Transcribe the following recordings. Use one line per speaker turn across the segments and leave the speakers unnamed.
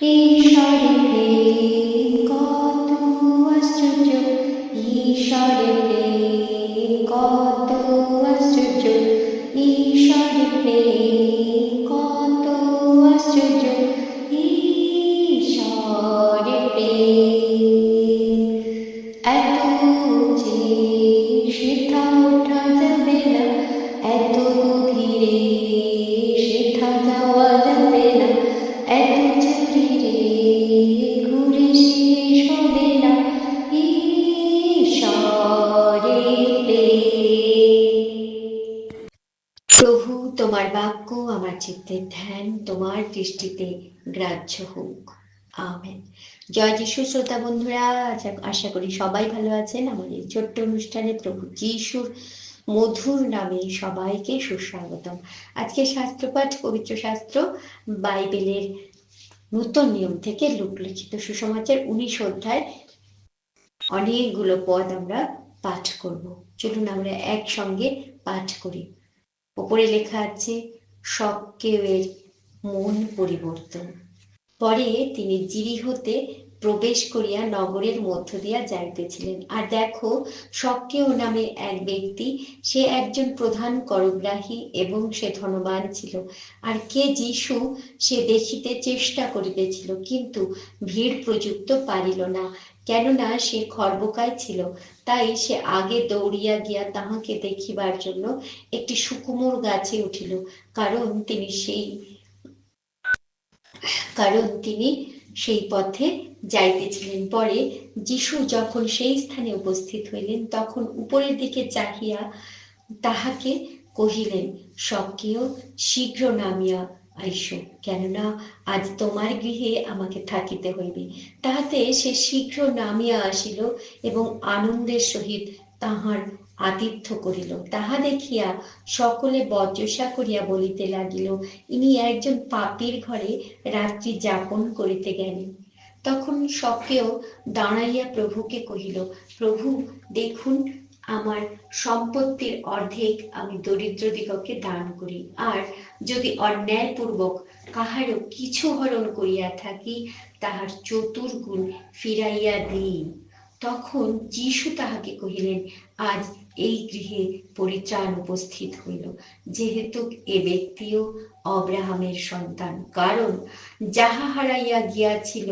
ঈশ্বরের প্রেম কত আশ্চর্য ঈশ্বরের প্রেম কত আশ্চর্য ঈশ্বরের প্রেম কত আশ্চর্য ঈশ্বরের প্রেম এত যে সেথা ওঠা যাবে না, এত গভীরে সেথা যাওয়া তোমার দৃষ্টিতে গ্রাহ্য হোক। আমেন। জয় যিশু, শ্রোতা বন্ধুরা আশা- আশা করি সবাই ভালো আছেন। এই ছোট্ট অনুষ্ঠানে প্রভু যিশুর মধুর নামে সবাইকে সুস্বাগতম। আজকে শাস্ত্রপাঠ, পবিত্র শাস্ত্র, বাইবেলের নূতন নিয়ম থেকে লোকলিখিত সুসমাচার উনিশ অধ্যায় অনেকগুলো পদ আমরা পাঠ করব। চলুন আমরা একসঙ্গে পাঠ করি। ওপরে লেখা আছে সবকের মন পরিবর্তন। পরে তিনি জিরিহতে প্রবেশ করিয়া নগরের মধ্য দিয়া যাইতেছিলেন। আর দেখো সক্কেও নামে এক ব্যক্তি, সে একজন প্রধান করগ্রাহী এবং সে ধনবান ছিল। আর কে যিশু, সে দেখিতে চেষ্টা করিতেছিল, কিন্তু ভিড় প্রযুক্ত পারিল না। কেননা সে খর্বকায় ছিল, তাই সে আগে দৌড়িয়া গিয়া তাহাকে দেখিবার জন্য একটি সুকুমোর গাছে উঠিল, কারণ তিনি সেই কারণ তিনি সেই পথে যাইতেছিলেন। পরে যিশু যখন সেই স্থানে উপস্থিত হইলেন, তখন উপরের দিকে চাহিয়া তাহাকে কহিলেন সক্রিয় শীঘ্র নামিয়া আইসো, কেননা আজ তোমার গৃহে আমাকে থাকিতে হইবে। তাহাতে সে শীঘ্র নামিয়া আসিল এবং আনন্দের সহিত তাহার আতিথ্য করিল। তাহা দেখিয়া সকলে বজ্রসা করিয়া বলিতে লাগিল, ইনি একজন পাপীর ঘরে রাত্রি যাপন করিতে গেলেন। তখন সকেও দাঁড়াইয়া প্রভুকে কহিল, প্রভু, দেখুন, আমার সম্পত্তির অর্ধেক আমি দরিদ্র দিগকে দান করি। আর যদি অন্যায়পূর্বক কাহারও কিছু হরণ করিয়া থাকি, তাহার চতুর্গুণ ফিরাইয়া দিই তখন যিশু তাহাকে কহিলেন, আজ এই গৃহে পরিত্রাণ উপস্থিত হইল। যেহেতু এ ব্যক্তিও অব্রাহামের সন্তান, কারণ যাহা হারাইয়া গিয়াছিল,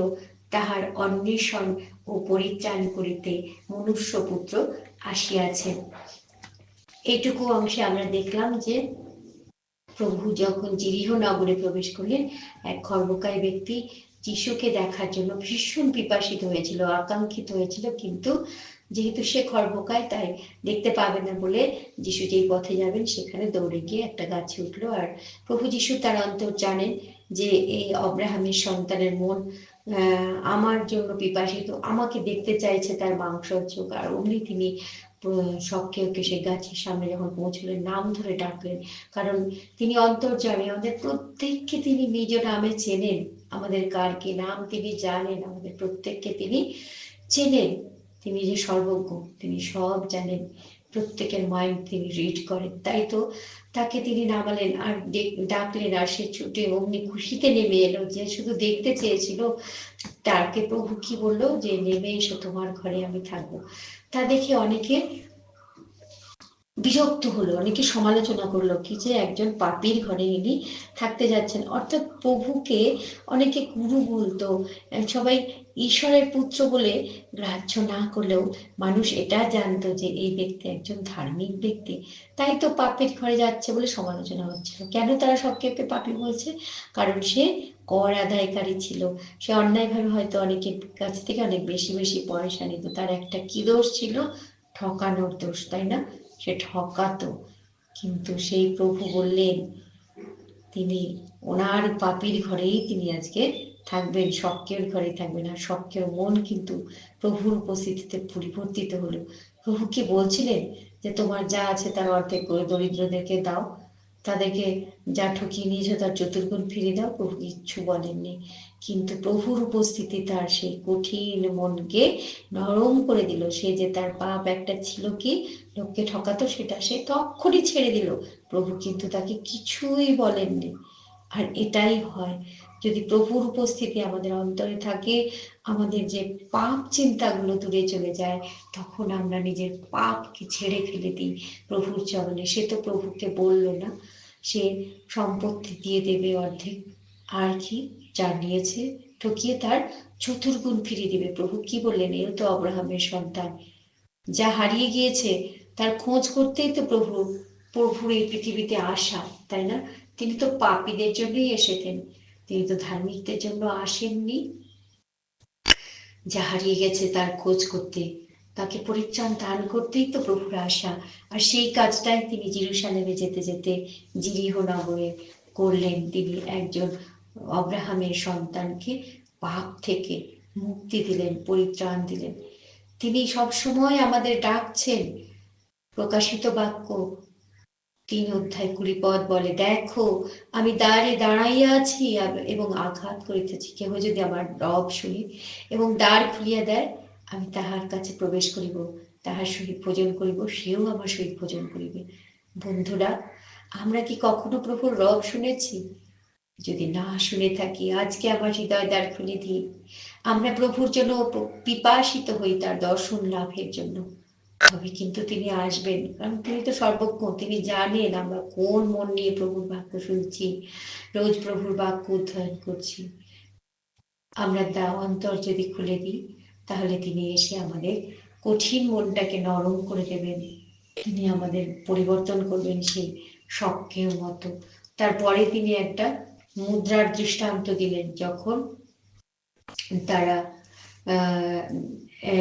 তাহার অন্বেষণ ও পরিত্রাণ করিতে মনুষ্যপুত্র আসিয়াছেন। এটুকু অংশে আমরা দেখলাম যে, প্রভু যখন জিরিহ নগরে প্রবেশ করলেন, এক খর্বকায় ব্যক্তি যিশুকে দেখার জন্য ভীষণ পিপাসিত হয়েছিল, আকাঙ্ক্ষিত হয়েছিল, কিন্তু যেহেতু সে খর্বকায় তাই দেখতে পাবে না বলে যিশু যেই পথে যাবেন, সেখানে দৌড়ে গিয়ে একটা গাছে উঠল। আর প্রভু যিশু তার অন্তর জানেন যে এই অব্রাহামের সন্তানের মন আমার জন্য পিপাসিত, আমাকে দেখতে চাইছে তার মাংস চোখ আর অমনি তিনি সবকে সে গাছের সামনে যখন পৌঁছলেন, নাম ধরে ডাকলেন। কারণ তিনি অন্তর্জামী আমাদের প্রত্যেককে তিনি নিজ নামে চেনেন। আমাদের কার কি নাম তিনি জানেন, আমাদের প্রত্যেককে তিনি চেনেন। তিনি যে সর্বজ্ঞ, তিনি সব জানেন, প্রত্যেকের মাইন্ড তিনি রিড করেন। তাই তো তাকে তিনি নামালেন আর ডেক- ডাকলেন আর সে ছুটে অমনি খুশিতে নেমে এলো। যে শুধু দেখতে চেয়েছিল, তাকে প্রভু কি বলল? যে, নেমে এসো, তোমার ঘরে আমি থাকব। তা দেখে অনেকে বিরক্ত হলো, অনেকে সমালোচনা করল, কি যে একজন পাপীর ঘরে ইনি থাকতে যাচ্ছেন। অর্থাৎ প্রভুকে অনেকে গুরু বলতো, সবাই ঈশ্বরের পুত্র বলে গ্রাহ্য না করলেও মানুষ এটা জানতো যে এই ব্যক্তি একজন ধার্মিক ব্যক্তি। তাই তো পাপের ঘরে যাচ্ছে বলে সমালোচনা হচ্ছিল। কেন তারা সবকে পাপি বলছে? কারণ সে কর আদায়কারী ছিল। সে অন্যায়ভাবে হয়তো অনেকের কাছ থেকে অনেক বেশি বেশি পয়সা নিত। তার একটা কি দোষ ছিল? ঠকানোর দোষ, তাই না? সে ঠকাতো। কিন্তু সেই প্রভু বললেন, তিনি ওনার পাপির ঘরেই তিনি আজকে থাকবেন, শক্কের ঘরে থাকবেন। আর শক্কের মন কিন্তু প্রভুর উপস্থিতিতে পরিবর্তিত হলো। প্রভু কি বলছিলেন যে, তোমার যা আছে তার অর্ধেক করে দরিদ্রদেরকে দাও। তাদেরকে যা ঠকিয়ে নিয়েছো তার চতুর্গুণ ফিরে দাও। প্রভু কিচ্ছু বলেননি। কিন্তু প্রভুর উপস্থিতি তার সেই কঠিন মনকে নরম করে দিল। সে যে তার পাপ একটা ছিল কি? লোককে ঠকাতো, সেটা সে তখনই ছেড়ে দিল। প্রভু কিন্তু তাকে কিছুই বলেননি। আর এটাই হয় যদি প্রভুর উপস্থিতি আমাদের অন্তরে থাকে, আমাদের যে পাপ চিন্তাগুলো দূরে চলে যায়, তখন আমরা নিজের পাপকে ছেড়ে ফেলে দিই প্রভুর চরণে। সে তো প্রভুকে বলল না, সে সম্পত্তি দিয়ে দেবে অর্ধেক। আর কি যা নিয়েছে ঠকিয়ে তার চতুর্গুণ ফিরিয়ে দিবে। প্রভু কি বললেন? এও তো অব্রাহামের সন্তান। যা হারিয়ে গিয়েছে, তার খোঁজ করতেই তো প্রভু, প্রভুর এই পৃথিবীতে আসা, তাই না? তিনি তো পাপীদের জন্যই এসেছেন। তিনি তো ধার্মিকদের জন্য আসেননি। যা হারিয়ে গেছে তার খোঁজ করতে, তাকে পরিত্রাণ দান করতেই তো প্রভুর আশা। আর সেই কাজটাই তিনি জিরুসালেমে যেতে যেতে জিরিহ নগরে করলেন। তিনি একজন অব্রাহামের সন্তানকে পাপ থেকে মুক্তি দিলেন, পরিত্রাণ দিলেন। তিনি সবসময় আমাদের ডাকছেন। প্রকাশিত বাক্য তিন অধ্যায় কুড়ি পদ বলে, দেখো, আমি দ্বারে দাঁড়াইয়া আছি এবং আঘাত করিতেছি। কেহ যদি আমার রব শুনি এবং দ্বার খুলিয়া দেয়, আমি তাহার কাছে প্রবেশ করিব, তাহার সহিত ভোজন করিব, সেও আমার সহিত ভোজন করিবে। বন্ধুরা, আমরা কি কখনো প্রভুর রব শুনেছি? যদি না শুনে থাকি, আজকে আমার হৃদয় দ্বার খুলে দিই। আমরা প্রভুর জন্য পিপাসিত হই তার দর্শন লাভের জন্য। তবে কিন্তু তিনি আসবেন। কারণ তিনি তো সর্বজ্ঞ, তিনি জানেন আমরা কোন মন নিয়ে প্রভুর বাক্য শুনছি, রোজ প্রভুর বাক্য অধ্যয়ন করছি। আমরা দা অন্তর যদি খুলে দিই, তাহলে তিনি এসে আমাদের কঠিন মনটাকে নরম করে দেবেন। তিনি আমাদের পরিবর্তন করবেন সেই শখের মতো। তারপরে তিনি একটা মুদ্রার দৃষ্টান্ত দিলেন, যখন তারা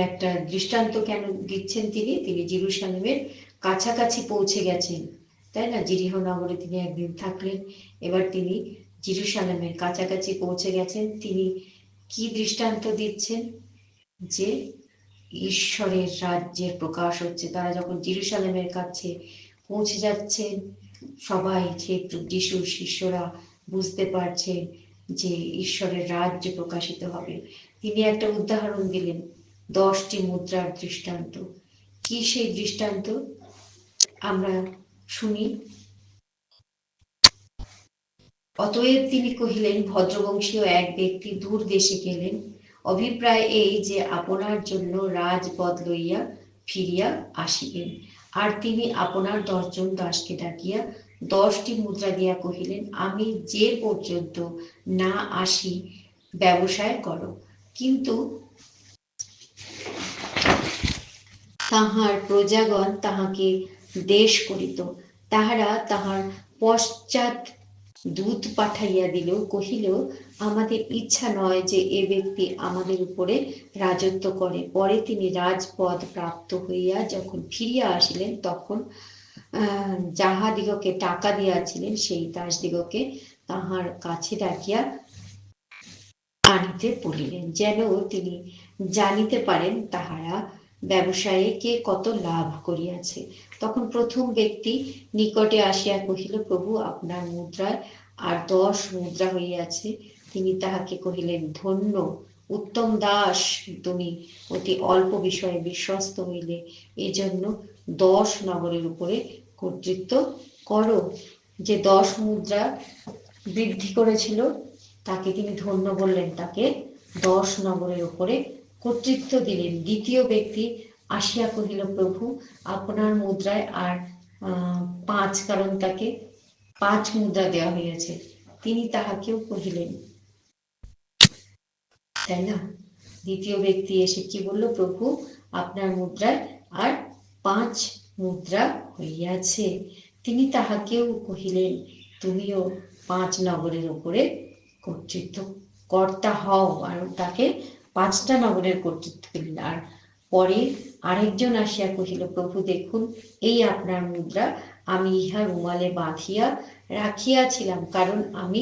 একটা দৃষ্টান্ত কেন দিচ্ছেন তিনি? তিনি জিরুসালামের কাছাকাছি পৌঁছে গেছেন, তাই না? জিরিহ নগরে তিনি একদিন থাকলেন, এবার তিনি জিরুসালামের কাছাকাছি পৌঁছে গেছেন। তিনি কি দৃষ্টান্ত দিচ্ছেন? যে ঈশ্বরের রাজ্যের প্রকাশ হচ্ছে। তারা যখন জিরুসালামের কাছে পৌঁছে যাচ্ছেন, সবাই যে যিশুর শিষ্যরা বুঝতে পারছেন যে ঈশ্বরের রাজ্য প্রকাশিত হবে। তিনি একটা উদাহরণ দিলেন, দশটি মুদ্রার দৃষ্টান্ত। কি সেই দৃষ্টান্ত? আমরা শুনি। অতএব তিনি কহিলেন, ভদ্রবংশীয় এক ব্যক্তি দূর দেশে গেলেন। অভিপ্রায় এই যে আপনার জন্য রাজপদ লইয়া ফিরিয়া আসিবেন। আর তিনি আপনার দশজন দাসকে ডাকিয়া দশটি মুদ্রা দিয়া কহিলেন, আমি যে পর্যন্ত না আসি, ব্যবসায় করো। কিন্তু তাহার প্রজাগণ তাহাকে দেশ করিত। তাহারা তাহার পশ্চাৎ দূত পাঠাইয়া দিল, কহিল, আমাদের ইচ্ছা নয় যে এ ব্যক্তি আমাদের উপরে রাজত্ব করে। পরে তিনি রাজপদ প্রাপ্ত হইয়া যখন ফিরিয়া আসিলেন, তখন যাহাদিগকে টাকা দিয়াছিলেন, সেই দাসদিগকে তাহার কাছে ডাকিয়া আনিতে বলিলেন যেন তিনি জানিতে পারেন তাহারা ব্যবসায়ে কে কত লাভ করিয়াছে। তখন প্রথম ব্যক্তি নিকটে আসিয়া কহিল, প্রভু, আপনার মুদ্রায় আর দশ মুদ্রা হইয়াছে। তিনি তাহাকে কহিলেন, ধন্য, উত্তম দাস, তুমি অতি অল্প বিষয়ে বিশ্বস্ত হইলে, এজন্য দশ নগরের উপরে কর্তৃত্ব করো। যে দশ মুদ্রা বৃদ্ধি করেছিল তাকে তিনি ধন্য বললেন, তাকে দশ নগরের উপরে কর্তৃত্ব দিলেন। দ্বিতীয় ব্যক্তি আসিয়া কহিল, প্রভু, আপনার মুদ্রায় আর পাঁচ কারণ তাকে, পাঁচ মুদ্রা দেওয়া হইয়াছে। তিনি তাহাকেও কহিলেন, তাই না? দ্বিতীয় ব্যক্তি এসে কি বলল, প্রভু, আপনার মুদ্রায় আর পাঁচ মুদ্রা হইয়াছে। তিনি তাহাকেও কহিলেন, তুমিও পাঁচ নগরের উপরে কর্তৃত্ব কর্তা হও আর তাকে পাঁচটা নগরের কর্তৃত্ব দিলেন। আর পরে আরেকজন আসিয়া কহিল, প্রভু, দেখুন, এই আপনার মুদ্রা আমি ইহা রুমালে বাঁধিয়া রাখিয়াছিলাম, কারণ আমি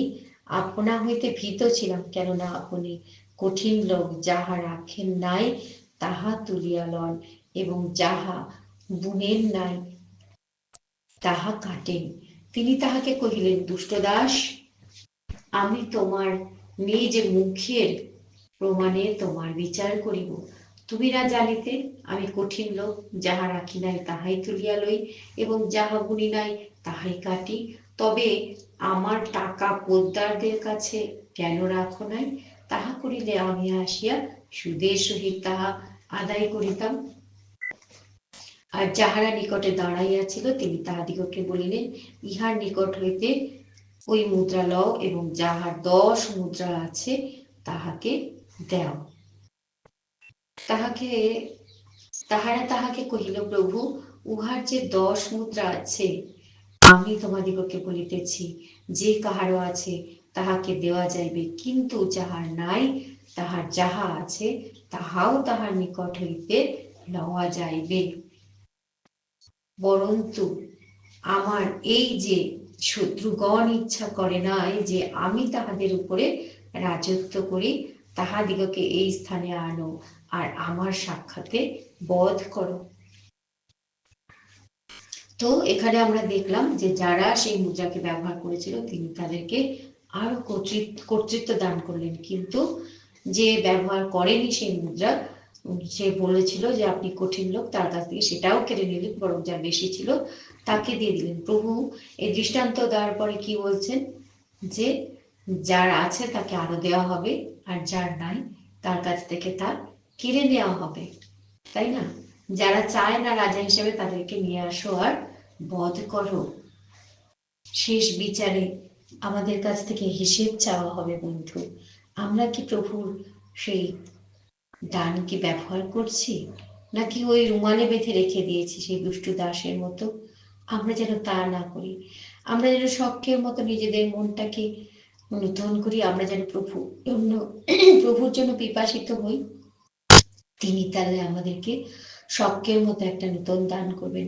আপনা হইতে ভীত ছিলাম, কেননা আপনি কঠিন লোক, যাহা রাখেন নাই, তাহা তুলিয়া লন, এবং যাহা বুনেন নাই, তাহা কাটেন। তিনি তাহাকে কহিলেন, দুষ্ট দাস আমি তোমার নিজ মুখের প্রমাণে তোমার বিচার করিব। তুমি না জানিতে আমি কঠিন লোক, যাহা রাখি নাই তাহাই তুলিয়া লই এবং যাহা বুনি নাই তাহাই কাটি। তবে আমার টাকা পোদ্দারদের কাছে কেন রাখো নাই? তাহা করিলে আমি আসিয়া সুদের সহিত তাহা আদায় করিতাম। আর যাহারা নিকটে দাঁড়াইয়াছিল, তিনি তাহাদিগকে বলিলেন, ইহার নিকট হইতে ওই মুদ্রা লও এবং যাহার দশ মুদ্রা আছে, তাহাকে দেও। তাহাকে, তাহারা তাহাকে কহিল, প্রভু, উহার যে দশ মুদ্রা আছে, আমি তোমাদিগকে বলিতেছি, যে কাহারও আছে, তাহাকে দেওয়া যাইবে। কিন্তু যাহার নাই, তাহার যাহা আছে, তাহাও তাহার নিকট হইতে লওয়া যাইবে। বরন্তু, আমার এই যে শত্রুগণ ইচ্ছা করে নাই যে আমি তাহাদের উপরে রাজত্ব করি, তাহাদিগকে এই স্থানে আনো আর আমার সাক্ষাতে বধ করো। তো এখানে আমরা দেখলাম যে যারা সেই মুদ্রাকে ব্যবহার করেছিল, তিনি তাদেরকে আরও কর্তৃত্ব দান করলেন। কিন্তু যে ব্যবহার করেনি সেই মুদ্রা সে বলেছিল যে আপনি কঠিন লোক, তার কাছ থেকে সেটাও কেড়ে নিলেন, বরং যা বেশি ছিল তাকে দিয়ে দিলেন। প্রভু এই দৃষ্টান্ত দেওয়ার পরে কি বলছেন? যে যার আছে তাকে আরও দেওয়া হবে, আর যার নাই তার কাছ থেকে তা কেড়ে নেওয়া হবে। তাই না? যারা চায় না রাজা হিসেবে তাদেরকে নিয়ে আসো আর বধ করো। শেষ বিচারে আমাদের কাছ থেকে হিসেব চাওয়া হবে বন্ধু। আমরা কি প্রভুর সেই দান কি ব্যবহার করছি? নাকি ওই রুমালে বেঁধে রেখে দিয়েছি সেই দুষ্টু দাসের মতো? আমরা যেন তা না করি। আমরা যেন শখের মতো নিজেদের মনটাকে নূতন করি। আমরা যেন প্রভু জন্য, প্রভুর জন্য পিপাসিত হই। তিনি তাহলে আমাদেরকে শখের মতো একটা নূতন দান করবেন,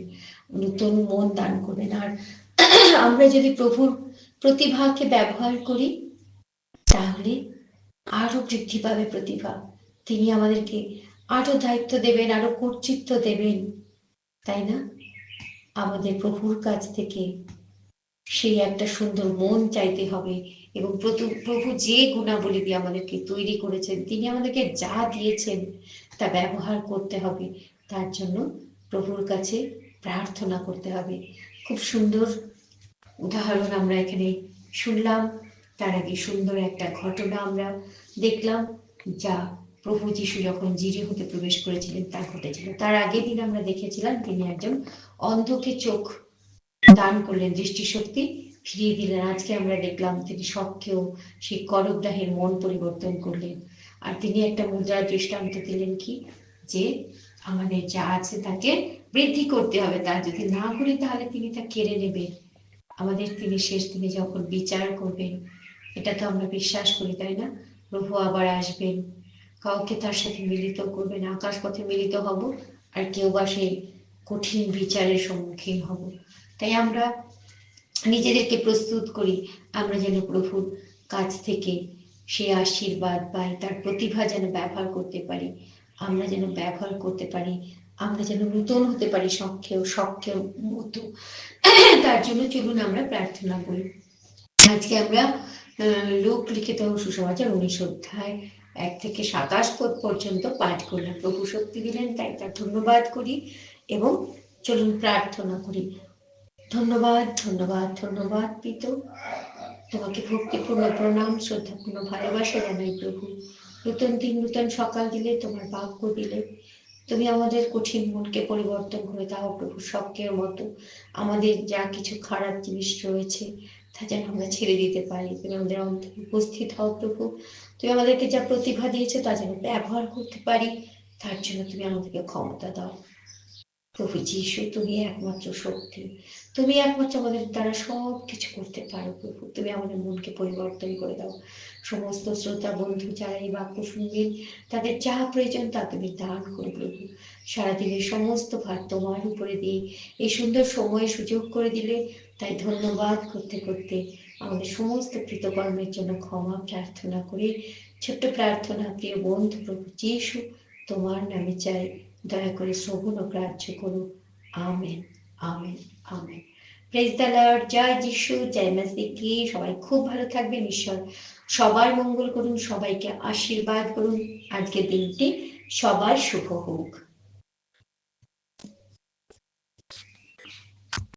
নূতন মন দান করবেন। আর আমরা যদি প্রভুর প্রতিভাকে ব্যবহার করি, তাহলে আরও বৃদ্ধি পাবে প্রতিভা। তিনি আমাদেরকে আরও দায়িত্ব দেবেন আরও কর্তৃত্ব দেবেন। তাই না? আমাদের প্রভুর কাছ থেকে সেই একটা সুন্দর মন চাইতে হবে এবং প্রভু যে গুণাবলী দিয়ে আমাদেরকে তৈরি করেছেন, তিনি আমাদেরকে যা দিয়েছেন তা ব্যবহার করতে হবে। তার জন্য প্রভুর কাছে প্রার্থনা করতে হবে। খুব সুন্দর উদাহরণ আমরা এখানে শুনলাম। তার আগে সুন্দর একটা ঘটনা আমরা দেখলাম যা প্রভু যিশু যখন জিরে হতে প্রবেশ করেছিলেন, তা ঘটেছিল। তার আগের দিন আমরা দেখেছিলাম তিনি একজন অন্ধকে চোখ দান করলেন, দৃষ্টিশক্তি ফিরিয়ে দিলেন। আজকে আমরা দেখলাম তিনি সবকেও সেই করগ্রাহের মন পরিবর্তন করলেন। আর তিনি একটা মুদ্রার দৃষ্টান্ত দিলেন কি? যে আমাদের যা আছে তাকে বৃদ্ধি করতে হবে, তা যদি না করি তাহলে তিনি তা কেড়ে নেবেন আমাদের তিনি শেষ দিনে যখন বিচার করবেন, এটা তো আমরা বিশ্বাস করি, তাই না? প্রভু আবার আসবেন। কাউকে তার সাথে মিলিত করবেন আকাশ পথে মিলিত হব? আর কেউ বা সেই কঠিন বিচারের সম্মুখীন হব। তাই আমরা নিজেদেরকে প্রস্তুত করি, আমরা যেন প্রভুর কাছ থেকে সে আশীর্বাদ পাই, তার প্রতিভা যেন ব্যবহার করতে পারি, আমরা যেন ব্যবহার করতে পারি, আমরা যেন নূতন হতে পারি সক্ষেও সক্ষেও মতো। তার জন্য চলুন আমরা প্রার্থনা করি। আজকে আমরা লোক লিখিত সুসমাচার উনিশ অধ্যায় এক থেকে সাতাশ পদ পর্যন্ত পাঠ করলাম প্রভু শক্তি দিলেন, তাই তার ধন্যবাদ করি এবং চলুন প্রার্থনা করি। ধন্যবাদ ধন্যবাদ ধন্যবাদ পিত। তোমাকে ভক্তিপূর্ণ প্রণাম, শ্রদ্ধাপূর্ণ ভালোবাসা জানাই প্রভু। নতুন দিন, নতুন সকাল দিলে তোমার বাক্য দিলে। তুমি আমাদের কঠিন মনকে পরিবর্তন করে দাও প্রভু শখের মতো। আমাদের যা কিছু খারাপ জিনিস রয়েছে তা যেন আমরা ছেড়ে দিতে পারি। তুমি আমাদের অন্তরে উপস্থিত হও প্রভু। তুমি আমাদেরকে যা প্রতিভা দিয়েছে তা যেন ব্যবহার করতে পারি, তার জন্য তুমি আমাদেরকে ক্ষমতা দাও। প্রভু যিশু, তুমি একমাত্র শক্তি। তুমি একমাত্র আমাদের দ্বারা সব কিছু করতে পারো প্রভু। তুমি আমাদের মনকে পরিবর্তন করে দাও। সমস্ত শ্রোতা, বন্ধু যারা এই বাক্য শুনবেন তাদের যা প্রয়োজন তা তুমি দান করো প্রভু। সারাদিনের সমস্ত ভার তোমার উপরে দিয়ে, এই সুন্দর সময়ে সুযোগ করে দিলে তাই ধন্যবাদ করতে করতে আমাদের সমস্ত কৃতকর্মের জন্য ক্ষমা প্রার্থনা করে। ছোট্ট প্রার্থনা, প্রিয় বন্ধু প্রভু যিশু, তোমার নামে চাই। দয়া করে শ্রবণ ও গ্রাহ্য করো। Amen amen amen. Praise the Lord জয় যিশু, জয় কি সবাই খুব ভালো থাকবেন, ঈশ্বর সবার মঙ্গল করুন, সবাইকে আশীর্বাদ করুন। আজকের দিনটি সবার শুভ হোক।